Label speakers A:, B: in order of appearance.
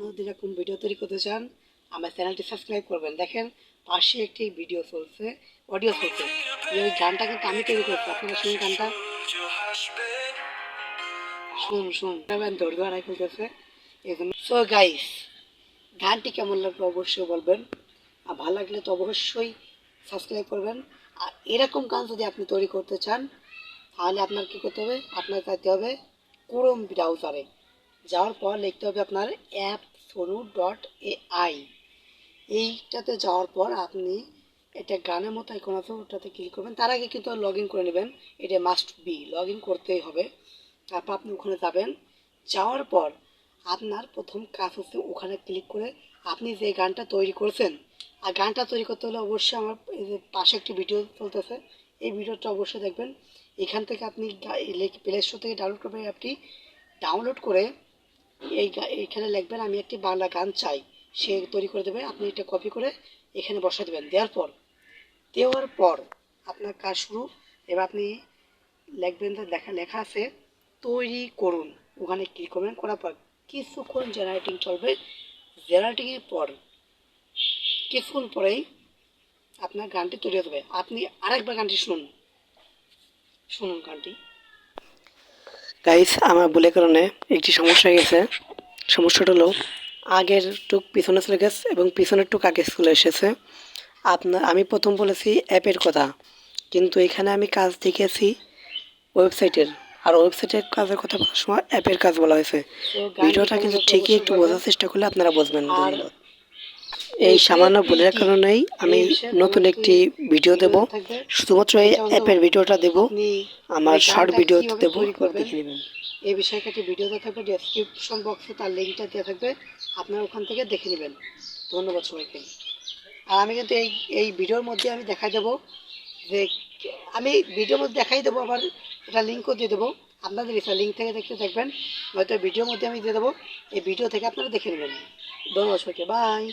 A: যদি এরকম ভিডিও তৈরি করতে চান, আমার চ্যানেলটি সাবস্ক্রাইব করবেন। দেখেন, পাশে একটি ভিডিও চলছে অডিও চলছে। ওই গানটা কিন্তু আমি তৈরি করছি, আপনারা শুনুন গানটা। শুন শুন ধৈর্য হারাই সো গাইস গানটি কেমন লাগল অবশ্যই বলবেন। আর ভালো লাগলে তো অবশ্যই সাবস্ক্রাইব করবেন। আর এরকম গান যদি আপনি তৈরি করতে চান, তাহলে আপনার কী করতে হবে? আপনার যেতে হবে ক্রোম ব্রাউজারে যাওয়ার পর লিখতে হবে আপনার app Sonu dot A I এইটাতে যাওয়ার পর আপনি এটা গানের মতো এখন আছে ওটাতে ক্লিক করবেন। তার আগে কিন্তু লগ ইন করে নেবেন। এটা মাস্ট বি লগ ইন করতেই হবে। তারপর আপনি ওখানে যাবেন। যাওয়ার পর আপনার প্রথম কাজ হচ্ছে ওখানে ক্লিক করে আপনি যে গানটা তৈরি করছেন, আর গানটা তৈরি করতে হলে অবশ্যই আমার এই যে পাশে একটি ভিডিও চলতেছে, এই ভিডিওটা অবশ্যই দেখবেন। এখান থেকে আপনি প্লে স্টোর থেকে ডাউনলোড করবেন অ্যাপটি ডাউনলোড করে এই এইখানে লিখবেন, আমি একটি বাংলা গান চাই। সে তৈরি করে দেবে। আপনি এটা কপি করে এখানে বসা দেবেন। দেওয়ার পর দেওয়ার পর আপনার কাজ শুরু। এবার আপনি লিখবেন যে লেখা লেখা আছে, তৈরি করুন। ওখানে ক্লিক করবেন। করার পর কিছুক্ষণ জেনারেটিং চলবে। জেনারেটিংয়ের পর কিছুক্ষণ পরেই আপনার গানটি তৈরি হয়ে যাবে। আপনি আরেকবার গানটি শুনুন। শুনুন গানটি। গাইস আমার ভুলের কারণে একটি সমস্যা হয়ে গেছে। সমস্যাটা হলো আগের টুক পিছনে চলে গেছে এবং পিছনের টুক আগে চলে এসেছে। আপনার আমি প্রথম বলেছি অ্যাপের কথা কিন্তু এখানে আমি কাজ দেখেছি ওয়েবসাইটের। আর ওয়েবসাইটের কাজের কথা বলার সময় অ্যাপের কাজ বলা হয়েছে। ভিডিওটা কিন্তু ঠিকই একটু বোঝার চেষ্টা করলে আপনারা বুঝবেন। ধন্যবাদ। এই সামান্য ভুলের কারণেই আমি নতুন একটি ভিডিও দেব। শুধুমাত্র এই অ্যাপের ভিডিওটা দেব। আমার শর্ট ভিডিও দেব। দেখে নেবেন এই বিষয়ে একটি ভিডিও দেওয়া থাকবে। ডেসক্রিপশন বক্সে তার লিঙ্কটা দেওয়া থাকবে। আপনারা ওখান থেকে দেখে নেবেন। ধন্যবাদ সবাইকে। আর আমি কিন্তু এই এই ভিডিওর মধ্যে আমি দেখাই দেবো যে, আমি ভিডিওর মধ্যে দেখাই দেবো, আবার এটা লিঙ্কও দিয়ে দেবো। আপনাদের ইচ্ছা লিঙ্ক থেকে দেখতে দেখবেন হয়তো ভিডিওর মধ্যে আমি দিয়ে দেবো। এই ভিডিও থেকে আপনারা দেখে নেবেন। ধন্যবাদ সবাইকে। বাই